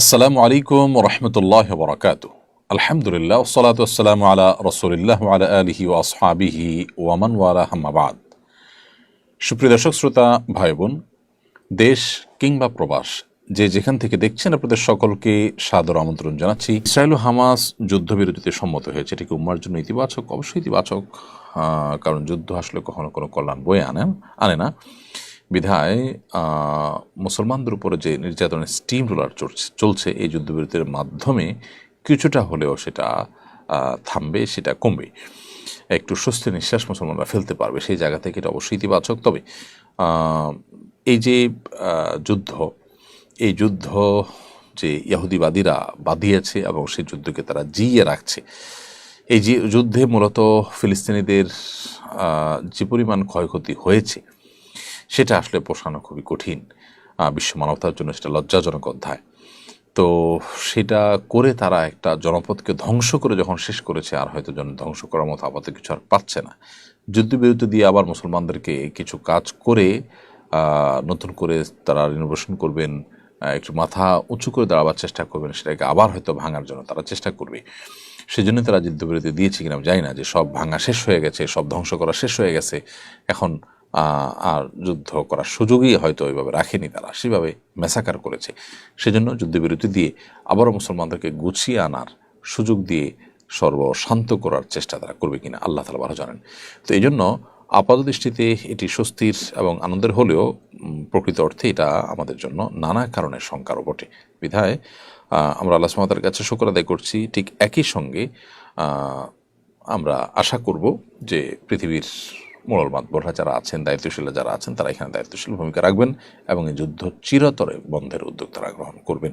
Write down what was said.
আসসালামু আলাইকুম রহমতুল্লাহ বরকাত আলহামদুলিল্লাহ সালাত আসসালাম আলা রসুলিল্লাহ আলা আলহি ও আসহাবিহি ওয়ামান ওয়ালা হাম্মাবাদ সুপ্রিয় দর্শক, শ্রোতা ভাই বোন দেশ কিংবা প্রবাস, যে যেখান থেকে দেখছেন আপনাদের সকলকে সাদর আমন্ত্রণ জানাচ্ছি। ইসরায়েল হামাস যুদ্ধবিরতিতে সম্মত হয়েছে। এটি কি উম্মার জন্য ইতিবাচক, অবশ্যই ইতিবাচক কারণ যুদ্ধ আসলে কখনো কোনো কল্যাণ বয়ে আনে আনে না। বিধায় মুসলমানদের উপরে যে নির্যাতনের স্টিম রোলার চলছে এই যুদ্ধবিরতির মাধ্যমে কিছুটা হলেও সেটা থামবে, সেটা কমবে। একটু স্বস্তি নিঃশ্বাস মুসলমানরা ফেলতে পারবে, সেই জায়গা থেকে এটা অবশ্যই ইতিবাচক। তবে এই যে যুদ্ধ, এই যুদ্ধ যে ইহুদিবাদীরা বাঁধিয়েছে এবং সেই যুদ্ধকে তারা জিইয়ে রাখছে, এই যে যুদ্ধে মূলত ফিলিস্তিনিদের যে পরিমাণ ক্ষয়ক্ষতি হয়েছে সেটা আসলে পোষানো খুবই কঠিন বিশ্ব মানবতার জন্য সেটা লজ্জাজনক অধ্যায়। তো সেটা করে তারা একটা জনপদকে ধ্বংস করে যখন শেষ করেছে, আর হয়তো জন ধ্বংস করার মতো আপাতত কিছু আর পাচ্ছে না। যুদ্ধবিরতি দিয়ে আবার মুসলমানদেরকে কিছু কাজ করে নতুন করে তারা রিনোভেশন করবেন একটু মাথা উঁচু করে দাঁড়াবার চেষ্টা করবেন, সেটাকে আবার হয়তো ভাঙার জন্য তারা চেষ্টা করবে। সেই জন্য তারা যুদ্ধবিরতি দিয়েছে কিনা আমি জানি না, যে সব ভাঙা শেষ হয়ে গেছে, সব ধ্বংস করা শেষ হয়ে গেছে। এখন আর যুদ্ধ করার সুযোগই হয়তো ওইভাবে রাখেনি তারা। সেভাবে মেসাকার করেছে। সেজন্য যুদ্ধবিরতি দিয়ে আবারও মুসলমানদেরকে গুছিয়ে আনার সুযোগ দিয়ে সর্বশান্ত করার চেষ্টা তারা করবে কিনা আল্লাহ তালা ভালো জানেন। তো এই জন্য আপাত দৃষ্টিতে এটি স্বস্তির এবং আনন্দের হলেও প্রকৃত অর্থে এটা আমাদের জন্য নানা কারণে শঙ্কারও বটে। বিধায় আমরা আল্লাহ সুমাতার কাছে শুকর আদায় করছি। ঠিক একই সঙ্গে আমরা আশা করব যে পৃথিবীর মোড়ল মাতবররা যারা আছেন, দায়িত্বশীলরা যারা আছেন, তারা এখানে দায়িত্বশীল ভূমিকা রাখবেন এবং এই যুদ্ধ চিরতরে বন্ধের উদ্যোগ তারা গ্রহণ করবেন।